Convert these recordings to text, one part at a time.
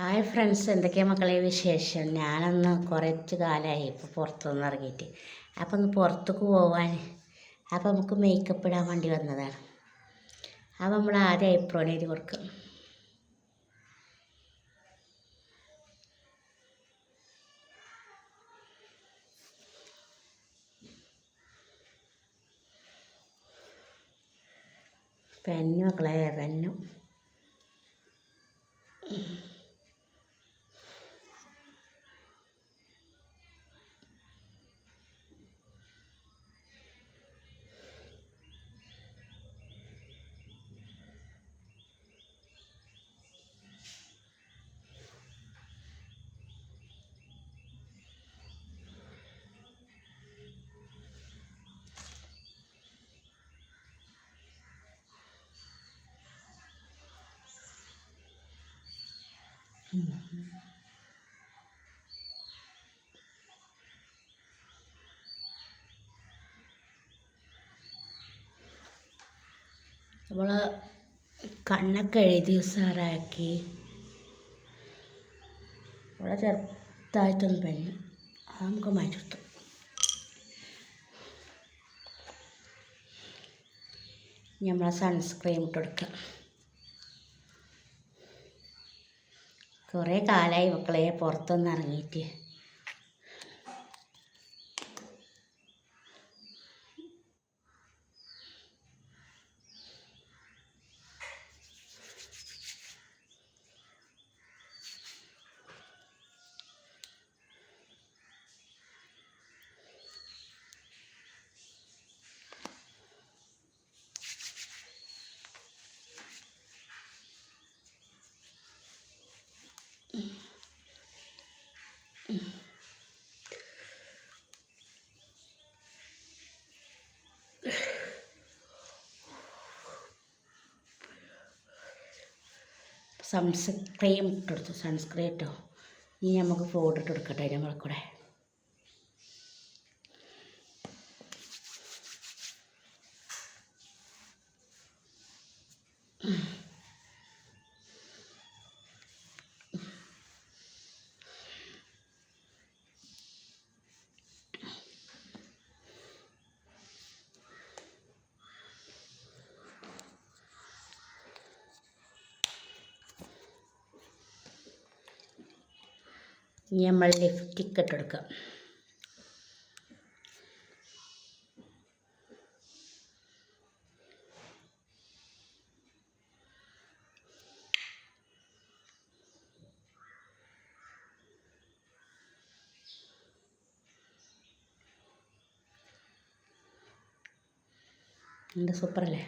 Hi friends എന്തൊക്കെയാ മക്കളെ വിശേഷം? ഞാനൊന്ന് കുറച്ച് കാലമായി ഇപ്പോൾ പുറത്തുനിന്ന് ഇറങ്ങിയിട്ട്. അപ്പോൾ ഒന്ന് പുറത്തേക്ക് പോവാൻ. അപ്പോൾ നമുക്ക് മേക്കപ്പ് ഇടാൻ വേണ്ടി വന്നതാണ്. അപ്പോൾ നമ്മൾ ആദ്യം ഐബ്രോ നെയ്ത് കൊടുക്കും. പെന്നു മക്കളെ പെന്നു. നമ്മൾ കണ്ണൊക്കെ എഴുതി ഉസാറാക്കി. നമ്മളെ ചെറുതായിട്ടൊന്ന് പെണ്ണ്. അത് നമുക്ക് ഇനി നമ്മളെ സൺസ്ക്രീൻ ഇട്ട് കൊടുക്കുക കുറേ കാലമായി മക്കളെ പുറത്തൊന്നും ഇറങ്ങിയിട്ട് സൺസ്ക്രീം കൊടുത്തു സൺസ്ക്രീൻ ഇട്ടോ? ഇനി നമുക്ക് ഫോട്ടോ ഇട്ട് കൊടുക്കട്ടെ നമ്മളെ കൂടെ. ഇനി നമ്മൾ ലിഫ്റ്റിക്ക് ഇട്ട് കൊടുക്കാം എന്റെ സൂപ്പറല്ലേ?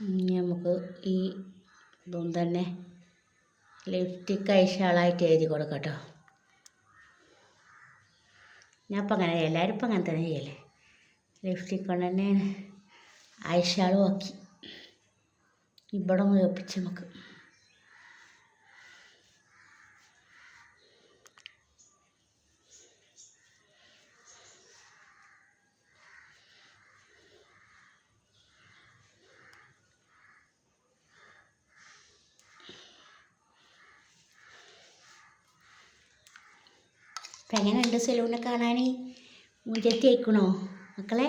ഇനി നമുക്ക് ഈ ഇതും തന്നെ ലിഫ്റ്റിക്ക് ഐഷാളായിട്ട് എഴുതി കൊടുക്കട്ടോ കേട്ടോ. ഞാൻ ഇപ്പം അങ്ങനെ എല്ലാവരും ഇപ്പം അങ്ങനെ തന്നെ ചെയ്യല്ലേ? ലിപ്സ്റ്റിക് കൊണ്ട് തന്നെ ഐഷാളും ആക്കി ഇവിടെ ഒന്ന് ഒപ്പിച്ച് നമുക്ക്. ഇപ്പം എങ്ങനെയുണ്ട് സലൂണിനെ കാണാൻ മുഞ്ചത്തി അയക്കണോ? മക്കളെ?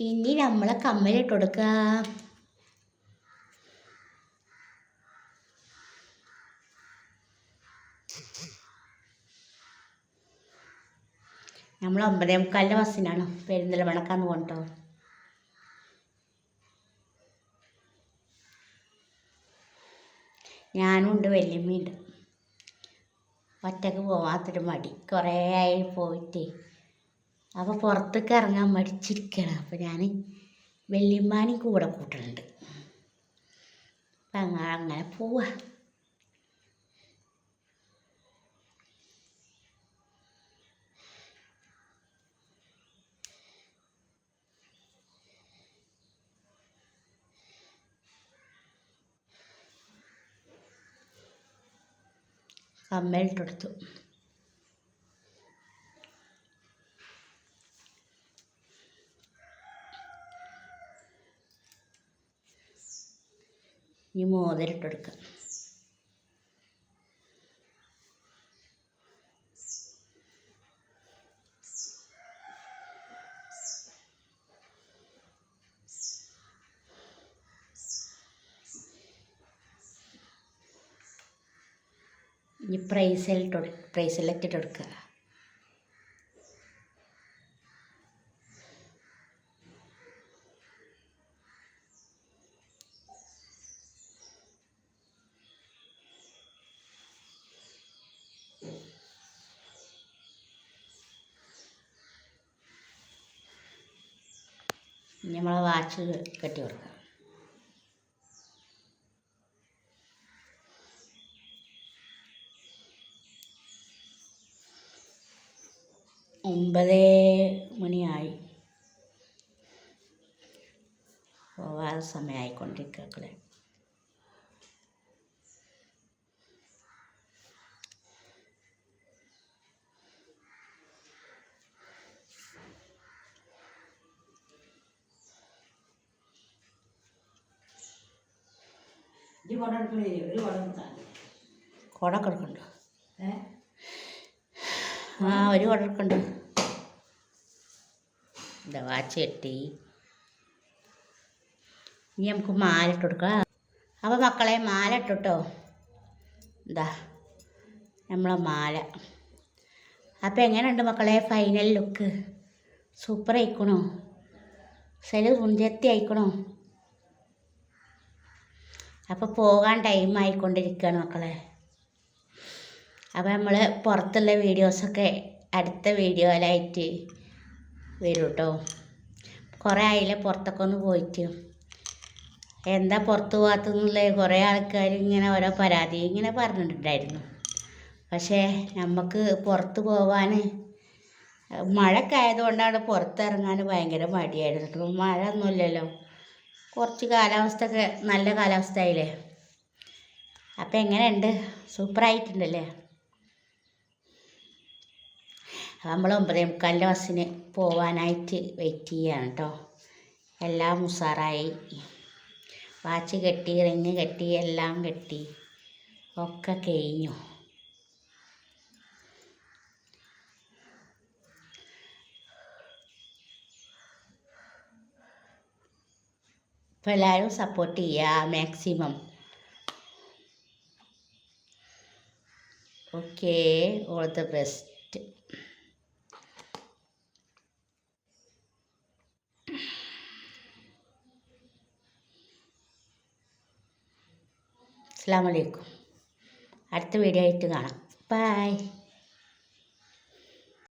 ഇനി നമ്മളെ കമ്മലിട്ട് കൊടുക്കുക നമ്മൾ ഒമ്പതേ മുക്കാലിന്റെ ബസ്സിനാണ്. പെരിന്തൽമണ്ണക്കാന്ന് പോകട്ടോ ഞാനും ഉണ്ട് വല്യമ്മയുണ്ട് ഒറ്റയ്ക്ക് പോവാത്തൊരു മടി. കുറേ ആയി പോയിട്ട്. അപ്പോൾ പുറത്തേക്ക് ഇറങ്ങാൻ മടിച്ചിരിക്കണം. അപ്പോൾ ഞാൻ വല്യമ്മാനും കൂടെ കൂട്ടുന്നുണ്ട് അപ്പം അങ്ങനെ പോവാ. കമ്മലിട്ടെടുത്തു ഇനി മോതിരം ഇനി പ്രൈസിലിട്ട് കൊടുക്കുക ഇനി നമ്മളെ വാച്ച് കെട്ടി കൊടുക്കാം. ഒമ്പത് മണിയായി പോവാതെ സമയമായിക്കൊണ്ടിരിക്കല്ലേ കുട കൊടുക്കണ്ടോ ആ ഒരു കുഴക്കുണ്ട് എന്താ വാച്ച് കെട്ടി. ഇനി നമുക്ക് മാല ഇട്ട് കൊടുക്കാം. അപ്പോൾ മക്കളെ മാല ഇട്ടോ എന്താ നമ്മളെ മാല. അപ്പോൾ എങ്ങനെയുണ്ട് മക്കളെ ഫൈനൽ ലുക്ക് സൂപ്പർ ആയിക്കണോ? സെൽ തുഞ്ചത്തി ആയിക്കണോ? അപ്പോൾ പോകാൻ ടൈം ആയിക്കൊണ്ടിരിക്കുകയാണ് മക്കളെ. അപ്പോൾ നമ്മൾ പുറത്തുള്ള വീഡിയോസൊക്കെ അടുത്ത വീഡിയോയിലായിട്ട് വരും കേട്ടോ കുറേ ആയില്ലേ പുറത്തൊക്കെ ഒന്ന് പോയിട്ട്. എന്താ പുറത്ത് പോകാത്തെന്നുള്ള കുറേ ആൾക്കാർ ഇങ്ങനെ ഓരോ പരാതി ഇങ്ങനെ പറഞ്ഞിട്ടുണ്ടായിരുന്നു. പക്ഷേ നമുക്ക് പുറത്ത് പോകാൻ മഴയൊക്കെ ആയതുകൊണ്ടാണ് പുറത്തിറങ്ങാൻ ഭയങ്കര മടിയായിരുന്നു. ഇപ്പം മഴ ഒന്നുമില്ലല്ലോ കുറച്ച് കാലാവസ്ഥ ഒക്കെ നല്ല കാലാവസ്ഥ ആയില്ലേ അപ്പം എങ്ങനെയുണ്ട്? സൂപ്പറായിട്ടുണ്ടല്ലേ? നമ്മൾ ഒമ്പതേ മുക്കാലിന്റെ ബസ്സിന് പോവാനായിട്ട് വെയിറ്റ് ചെയ്യാണ് കേട്ടോ എല്ലാം ഉസാറായി. വാച്ച് കെട്ടി റിങ് കെട്ടി എല്ലാം കെട്ടി. ഒക്കെ കഴിഞ്ഞു. അപ്പോൾ എല്ലാവരും സപ്പോർട്ട് ചെയ്യുക maximum okay all the best അസ്സാം വലൈക്കും അടുത്ത വീഡിയോ ആയിട്ട് കാണാം. ബൈ